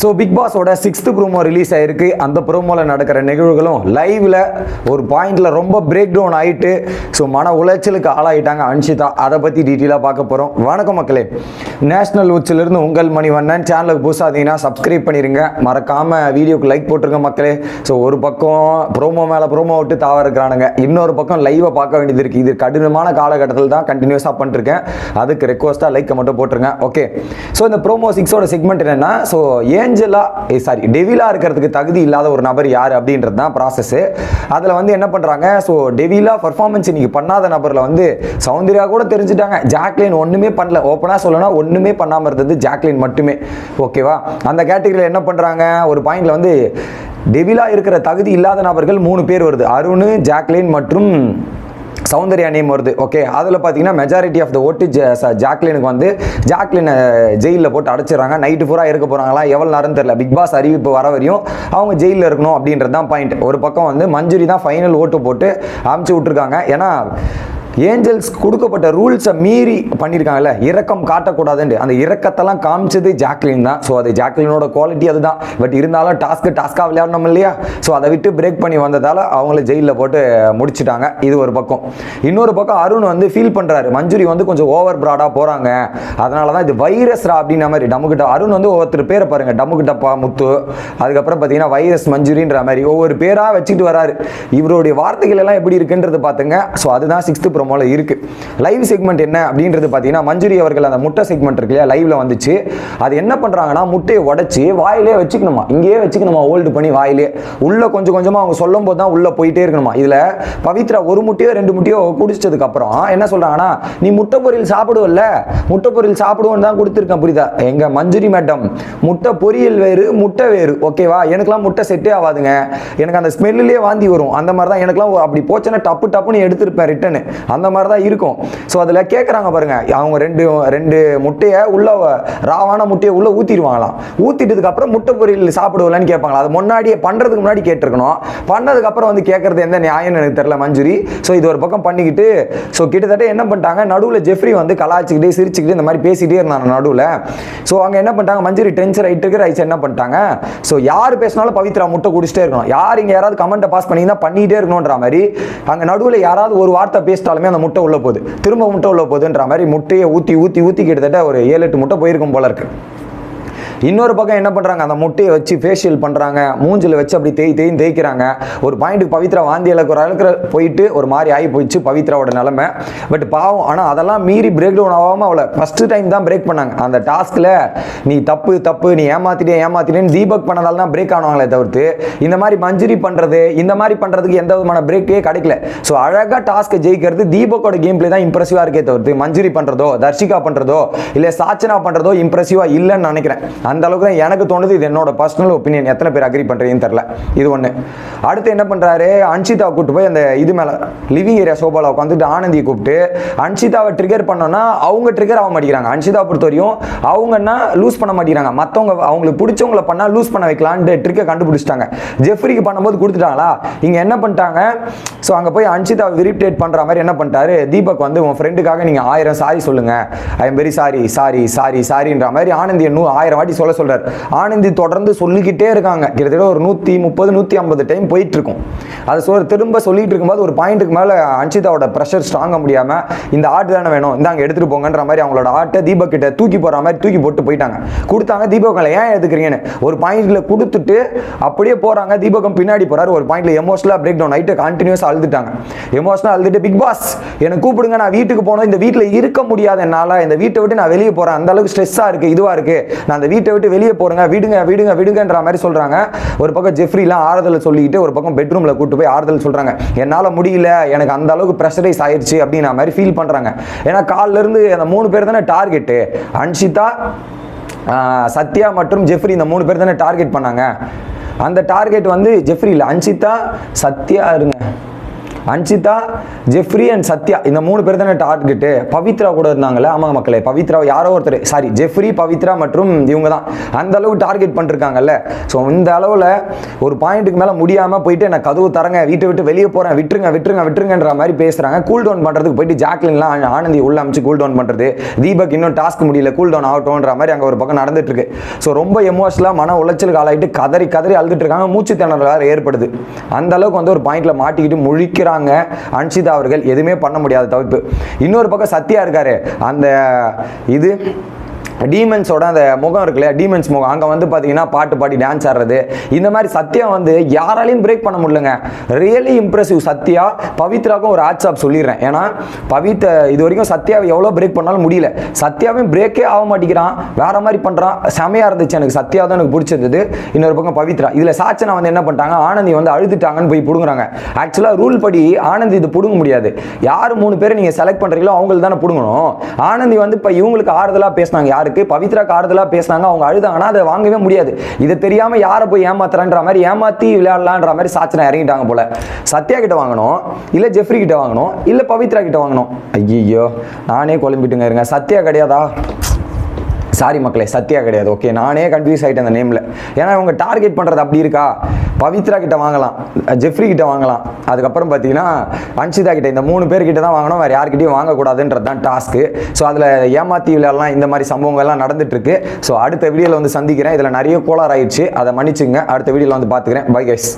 So big பாஸோட sixth promo release ஆயிருக்கு. அந்த ப்ரோமோவில் நடக்கிற நிகழ்வுகளும் லைவில் ஒரு பாயிண்டில் ரொம்ப பிரேக் டவுன் ஆகிட்டு ஸோ மன உளைச்சலுக்கு ஆளாயிட்டாங்க அன்ஷிதா. அதை பற்றி டீட்டெயிலாக பார்க்க போகிறோம் வணக்கம் மக்களே. நேஷனல் உச்சிலிருந்து உங்கள் மணிவண்ணன். சேனலுக்கு புதுசாக சப்ஸ்கிரைப் பண்ணிடுங்க மறக்காமல் வீடியோக்கு லைக் போட்டிருங்க மக்களே. ஸோ ஒரு பக்கம் ப்ரோமோ மேலே ப்ரோமோ விட்டு தாவ இருக்கிறானுங்க. இன்னொரு பக்கம் லைவை பார்க்க வேண்டியது இருக்குது இது கடினமான காலகட்டத்தில் தான் கண்டினியூஸாக பண்ணிருக்கேன். அதுக்கு ரெக்வஸ்ட்டாக லைக்கை மட்டும் போட்டுருங்க. ஓகே ஸோ இந்த ப்ரோமோ சிக்ஸோட செக்மெண்ட் என்னென்னா ஸோ ஏன் ஏஞ்சலா சாரி டெவிலா இருக்கிறதுக்கு தகுதி இல்லாத ஒரு நபர் யார் அப்படின்றது தான் ப்ராசஸ் அதில் வந்து என்ன பண்ணுறாங்க ஸோ டெவிலா பர்ஃபார்மன்ஸ் இன்றைக்கி பண்ணாத நபரில் வந்து சௌந்தர்யா கூட தெரிஞ்சுட்டாங்க. ஜாக்லின் ஒன்றுமே பண்ணல. ஓப்பனாக சொல்லணும்னா ஒன்றுமே பண்ணாமல் இருந்தது ஜாக்லின் மட்டுமே. ஓகேவா அந்த கேட்டகரியில் என்ன பண்ணுறாங்க ஒரு பாயிண்டில் வந்து டெவிலா இருக்கிற தகுதி இல்லாத நபர்கள் மூணு பேர் வருது. அருண் ஜாக்லின் மற்றும் சௌந்தர்யா நேம் வருது ஓகே அதில் பார்த்தீங்கன்னா மெஜாரிட்டி ஆஃப் த ஓட்டு ஜாக்லினுக்கு வந்து ஜாக்லினை ஜெயிலில் போட்டு அடைச்சிடுறாங்க. நைட்டு பூரா இருக்க போகிறாங்களா எவ்வளோ நேரம் தெரியல. பிக் பாஸ் அறிவிப்பு வர வரையும் அவங்க ஜெயிலில் இருக்கணும் அப்படின்றது தான் பாயிண்ட் ஒரு பக்கம் வந்து மஞ்சுரி தான் ஃபைனல் ஓட்டு போட்டு அமுச்சு விட்ருக்காங்க ஏன்னா ஏஞ்சல்ஸ் கொடுக்கப்பட்ட ரூல்ஸை மீறி பண்ணியிருக்காங்கல்ல இறக்கம் காட்டக்கூடாதுன்ட்டு. அந்த இறக்கத்தெல்லாம் காமிச்சது ஜாக்லின் தான். ஸோ அது ஜாக்லினோட குவாலிட்டி அதுதான். பட் இருந்தாலும் டாஸ்க்கு டாஸ்க்காக விளையாடணும் இல்லையா? ஸோ அதை விட்டு பிரேக் பண்ணி வந்ததால் அவங்கள ஜெயிலில் போட்டு முடிச்சிட்டாங்க. இது ஒரு பக்கம். இன்னொரு பக்கம் அருண் வந்து ஃபீல் பண்ணுறாரு மஞ்சுரி வந்து கொஞ்சம் ஓவர் ப்ராடாக போகிறாங்க அதனால தான் இது வைரஸ்ரா அப்படின்ற மாதிரி. டமுக்கிட்ட அருண் வந்து ஒவ்வொருத்தர் பேரை பாருங்க. டமுக்கிட்டப்பா முத்து. அதுக்கப்புறம் பார்த்தீங்கன்னா வைரஸ் மஞ்சுரின்ற மாதிரி. ஒவ்வொரு பேராக வச்சுட்டு வராரு. இவருடைய வார்த்தைகள் எல்லாம் எப்படி இருக்குன்றது பார்த்துங்க ஸோ அதுதான் சிக்ஸ்த் ப்ரோமோல இருக்கு. லைவ் செக்மெண்ட் என்ன அப்படின்றது பார்த்தீங்கன்னா மஞ்சுரி அவர்கள் அந்த முட்டை செக்மெண்ட் இருக்கு இல்லையா? லைவ்ல வந்துச்சு. அது என்ன பண்றாங்கன்னா முட்டையை உடைச்சு வாயிலே வச்சுக்கணுமா? இங்கேயே வச்சுக்கணுமா? ஹோல்டு பண்ணி வாயிலே. உள்ள கொஞ்சம் கொஞ்சமா அவங்க சொல்லும் போது தான் உள்ள போயிட்டே இருக்கணுமா? இதுல பவித்ரா ஒரு முட்டையோ ரெண்டு முட்டையோ குடிச்சதுக்கு அப்புறம் என்ன சொல்றாங்கன்னா நீ முட்டை பொரியல் சாப்பிடுவல்ல? முட்டை பொரியல் சாப்பிடுவோன்னு தான் கொடுத்துருக்கேன் புரியுதா? எங்க மஞ்சுரி மேடம் முட்டை பொரியல் வேறு முட்டை வேறு. ஓகேவா எனக்குலாம் முட்டை செட்டே ஆகாதுங்க. எனக்கு அந்த ஸ்மெல்லுலேயே வாந்தி வரும். அந்த மாதிரி தான் எனக்குலாம் அப்படி போச்சுன்னா டப்பு டப்புன்னு எடுத்திருப்பேன் ரிட்டனு. அந்த மாதிரி தான் இருக்கும். ஸோ அதில் கேட்குறாங்க பாருங்கள் அவங்க ரெண்டு ரெண்டு முட்டையை உள்ள ராவான முட்டையை உள்ளே ஊற்றிடுவாங்களாம் ஊற்றிட்டதுக்கு அப்புறம் முட்டை பொரியல் சாப்பிடுவலன்னு கேட்பாங்களா அது முன்னாடியே பண்ணுறதுக்கு முன்னாடி கேட்டிருக்கணும். பண்ணதுக்கப்புறம் வந்து கேட்கறது எந்த நியாயம்னு எனக்கு தெரில மஞ்சுரி. ஸோ இது ஒரு பக்கம் பண்ணிக்கிட்டு ஸோ கிட்டத்தட்ட என்ன பண்ணிட்டாங்க நடுவில் ஜெஃப்ரி வந்து கலாச்சிக்கிட்டே சிரிச்சுக்கிட்டு இந்த மாதிரி பேசிகிட்டே இருந்தாங்க நடுவில். ஸோ அங்கே என்ன பண்ணிட்டாங்க மஞ்சுரி டென்ஷன் ஆகிட்டு இருக்கிற ரைஸ் என்ன பண்ணிட்டாங்க? ஸோ யார் பேசினாலும் பவித்ரா முட்டை குடிச்சிட்டே இருக்கணும். யார் இங்கே யாராவது கமெண்ட்டை பாஸ் பண்ணிங்கன்னா பண்ணிகிட்டே இருக்கணுன்ற மாதிரி அங்கே நடுவில் யாராவது ஒரு வார்த்தை பேசிட்டாலுமே அந்த முட்டை உள்ள போகுது. திரும்ப முட்டை உள்ள போகுதுன்ற மாதிரி முட்டையை ஊற்றி ஊற்றி ஊற்றி கிட்டத்தட்ட ஒரு ஏழு எட்டு முட்டை போயிருக்கும் போல இருக்கு. இன்னொரு பக்கம் என்ன பண்ணுறாங்க அந்த முட்டையை வச்சு ஃபேஷியல் பண்ணுறாங்க மூஞ்சில் வச்சு அப்படி தேய் தேய்ன்னு தேய்க்கிறாங்க. ஒரு பாயிண்ட்டுக்கு பவித்ரா வாந்தி இழக்கிற அளவுக்கு போயிட்டு ஒரு மாதிரி ஆகி போயிடுச்சு பவித்ராவோட நிலமை. பட் பாவம் ஆனால் அதெல்லாம் மீறி பிரேக் டவுன் ஆகாமல் அவளை ஃபஸ்ட்டு டைம் தான் பிரேக் பண்ணாங்க. அந்த டாஸ்கில் நீ தப்பு தப்பு நீ ஏமாத்திட்டே ஏமாத்திட்டேன்னு தீபக் பண்ணதால தான் பிரேக் ஆனவங்களே தவிர்த்து இந்த மாதிரி மஞ்சுரி பண்ணுறது இந்த மாதிரி பண்ணுறதுக்கு எந்த விதமான பிரேக்கே கிடைக்கல. ஸோ அழகாக டாஸ்க்கை ஜெயிக்கிறது தீபக்கோட கேம் பிளே தான் இம்ப்ரெசிவாக இருக்கே தவிர்த்து மஞ்சுரி பண்ணுறதோ தர்ஷிகா பண்ணுறதோ இல்லை சாச்சனா பண்ணுறதோ இம்ப்ரெசிவாக இல்லைன்னு நினைக்கிறேன். அந்த அளவுக்கு தான் எனக்கு தோணுது இது என்னோட பர்சனல் ஒப்பீனியன் எத்தனை பேர் அக்ரி பண்ணுறீங்கன்னு தெரில இது ஒன்று அடுத்து என்ன பண்ணுறாரு அன்ஷிதா கூப்பிட்டு போய் அந்த இது மேலே லிவிங் ஏரியா சோபாவில் உட்காந்துட்டு ஆனந்தியை கூப்பிட்டு அன்ஷிதாவை ட்ரிகர் பண்ணோன்னா அவங்க ட்ரிகர் ஆக மாட்டேங்கிறாங்க. அன்ஷிதா பொறுத்த வரையும் அவங்கன்னா லூஸ் பண்ண மாட்டேங்கிறாங்க. மற்றவங்க அவங்களுக்கு பிடிச்சவங்கள பண்ணால் லூஸ் பண்ண வைக்கலான்ட்டு ட்ரிக்கை கண்டுபிடிச்சிட்டாங்க. ஜெஃப்ரிக்கு பண்ணும்போது கொடுத்துட்டாங்களா? இங்கே என்ன பண்ணிட்டாங்க? ஸோ அங்கே போய் அன்ஷிதா விரிப்டேட் பண்ணுற மாதிரி என்ன பண்ணிட்டாரு? தீபக் வந்து உன் ஃப்ரெண்டுக்காக நீங்கள் ஆயிரம் சாரி சொல்லுங்கள் I am very sorry sorry sorry சாரின்ற மாதிரி ஆனந்தி இன்னும் ஆயிரம் வாட்டி சொல்ல சொல்றாரு. ஆனந்தி தொடர்ந்து சொல்லிக்கிட்டே இருக்காங்க. கிட்டத்தட்ட ஒரு நூற்றி முப்பது நூற்றி ஐம்பது டைம் போயிட்டு இருக்கும் அது சொல் திரும்ப சொல்லிட்டு இருக்கும்போது ஒரு பாயிண்ட்டுக்கு மேலே அன்ஷிதாவோட ப்ரெஷர் ஸ்ட்ராங்க முடியாமல் இந்த ஆர்ட் தானே வேணும் இந்தாங்க எடுத்துகிட்டு போங்கன்ற மாதிரி அவங்களோட ஆர்ட்டை தீபக் கிட்ட தூக்கி போகிற மாதிரி தூக்கி போட்டு போயிட்டாங்க. கொடுத்தாங்க தீபகங்களை ஏன் எடுத்துக்கிறீங்கன்னு ஒரு பாயிண்டில் கொடுத்துட்டு அப்படியே போறாங்க. தீபகம் பின்னாடி போறாரு. ஒரு பாயிண்ட்ல எமோஷனலாக பிரேக் டவுன் ஆயிட்டு கண்டினியூஸ் அழுதுட்டாங்க. எமோஷனல் அழுதுட்டு பிக் பாஸ் என்னை கூப்பிடுங்க நான் வீட்டுக்கு போனோம் இந்த வீட்டில் இருக்க முடியாது என்னால். இந்த வீட்டை விட்டு நான் வெளியே போறேன். அந்த அளவுக்கு ஸ்ட்ரெஸ்ஸாக இருக்கு இதுவாக இருக்கு. நான் அந்த வீட்டை விட்டு வெளியே போறேங்க. விடுங்க விடுங்க விடுங்கன்ற மாதிரி சொல்றாங்க. ஒரு பக்கம் ஜெஃப்ரிலாம் ஆறுதல் சொல்லிட்டு ஒரு பக்கம் பெட்ரூம்ல கூட்டு போய் ஆறுதல் சொல்றாங்க. என்னால் முடியல. எனக்கு அந்த அளவுக்கு ப்ரெஷரைஸ் ஆயிடுச்சு அப்படின்ற மாதிரி ஃபீல் பண்றாங்க. ஏன்னா கால்ல இருந்து அந்த மூணு பேர் தானே டார்கெட்டு அன்ஷிதா சத்யா மற்றும் ஜெஃப்ரி இந்த மூணு பேர் தானே டார்கெட் பண்ணாங்க. அந்த டார்கெட் வந்து ஜெஃப்ரி இல்லை அன்ஷிதா சத்யா இருங்க. அன்சிதா ஜெஃப்ரி அண்ட் சத்யா இந்த மூணு பேர் தானே டார்கெட்டு பவித்ரா கூட இருந்தாங்கல்ல? ஆமாங்க மக்களே பவித்ரா யாரோ ஒருத்தர். சாரி ஜெஃப்ரி பவித்ரா மற்றும் இவங்க தான். அந்த அளவுக்கு டார்கெட் பண்ணிருக்காங்கல்ல. ஸோ இந்த அளவில் ஒரு பாயிண்ட்டுக்கு மேலே முடியாமல் போயிட்டு நான் கதவு தரங்க வீட்டை விட்டு வெளியே போகிறேன் விட்டுருங்க விட்டுருங்க விட்டுருங்கன்ற மாதிரி பேசுகிறாங்க கூல் டவுன் பண்ணுறதுக்கு போயிட்டு ஜாக்லின்லாம் ஆனந்தி உள்ள அமைச்சு கூல் டவுன் பண்ணுறது தீபக் இன்னும் டாஸ்க் முடியல கூல் டவுன் ஆகட்டும்ன்ற மாதிரி அங்கே ஒரு பக்கம் நடந்துட்டு இருக்கு ஸோ ரொம்ப எமோஷனலாக மன உளைச்சலுக்கு ஆளாயிட்டு கதறி கதறி அழுதுட்டு இருக்காங்க. மூச்சு திணறல் ஏற்படுது. அந்த அளவுக்கு வந்து ஒரு பாயிண்ட்ல மாட்டிக்கிட்டு முழிக்கிறாங்க. அன்ஷிதா அவர்கள் எதுவுமே பண்ண முடியாத தவிர்ப்பு இன்னொரு பக்கம் சத்யா இருக்காரு. அந்த இது டீமன்ஸோட அந்த முகம் இருக்கு இல்லையா? டீமன்ஸ் முகம். அங்கே வந்து பார்த்தீங்கன்னா பாட்டு பாடி டான்ஸ் ஆடுறது. இந்த மாதிரி சத்யா வந்து யாராலையும் பிரேக் பண்ண முடியலங்க. Really impressive Sathya. பவித்ராக்கும் ஒரு ஆட்ஸ் ஆப் சொல்லிடுறேன். ஏன்னா பவித் இது வரைக்கும் சத்யாவை எவ்வளோ பிரேக் பண்ணாலும் முடியல. சத்யாவையும் பிரேக்கே ஆக மாட்டேங்கிறான். வேற மாதிரி பண்ணுறான் செமையாக இருந்துச்சு எனக்கு. சத்யா தான் எனக்கு பிடிச்சிருந்தது. இன்னொரு பக்கம் பவித்ரா. இதில் சாச்சனா வந்து என்ன பண்ணிட்டாங்க? ஆனந்தி வந்து அழுதுட்டாங்கன்னு போய் பிடுங்குறாங்க. ஆக்சுவலாக ரூல் படி ஆனந்தி இது பிடுங்க முடியாது. யார் மூணு பேர் நீங்கள் செலக்ட் பண்ணுறீங்களோ அவங்களுக்கு தானே பிடுங்கணும். ஆனந்தி வந்து இப்போ இவங்களுக்கு ஆறுதலாக பேசினாங்க. யார் யாருக்கு பவித்ரா ஆறுதலாக பேசினாங்க. அவங்க அழுதாங்கன்னா அதை வாங்கவே முடியாது. இதை தெரியாமல் யாரை போய் ஏமாத்துறான்ற மாதிரி ஏமாத்தி விளையாடலான்ற மாதிரி சாச்சனை இறங்கிட்டாங்க போல. சத்யா கிட்ட வாங்கணும் இல்லை ஜெஃப்ரி கிட்ட வாங்கணும் இல்லை பவித்ரா கிட்ட வாங்கணும். ஐயோ நானே குழம்பிட்டுங்க இருங்க. சத்யா கிடையாதா? சாரி மக்களே சத்யா கிடையாது. ஓகே நானே கன்ஃபியூஸ் ஆகிட்டேன் அந்த நேமில் ஏன்னா இவங்க டார்கெட் பண்ணுறது அப்படி இருக்கா? பவித்ரா கிட்ட வாங்கலாம் ஜெஃப்ரி கிட்ட வாங்கலாம். அதுக்கப்புறம் பார்த்தீங்கன்னா அன்ஷிதா கிட்ட இந்த மூணு பேர்கிட்ட தான் வாங்கணும் வேறு யார்கிட்டையும் வாங்கக்கூடாதுன்றது தான் டாஸ்க்கு ஸோ அதில் ஏமாத்தி விளையாடலாம் இந்த மாதிரி சம்பவங்கள்லாம் நடந்துட்டுருக்கு. ஸோ அடுத்த வீடியோவில் வந்து சந்திக்கிறேன். இதில் நிறைய கோளாறு ஆயிடுச்சு அதை மன்னிச்சுங்க. அடுத்த வீடியோவில் வந்து பார்த்துக்கிறேன் பை கைஸ்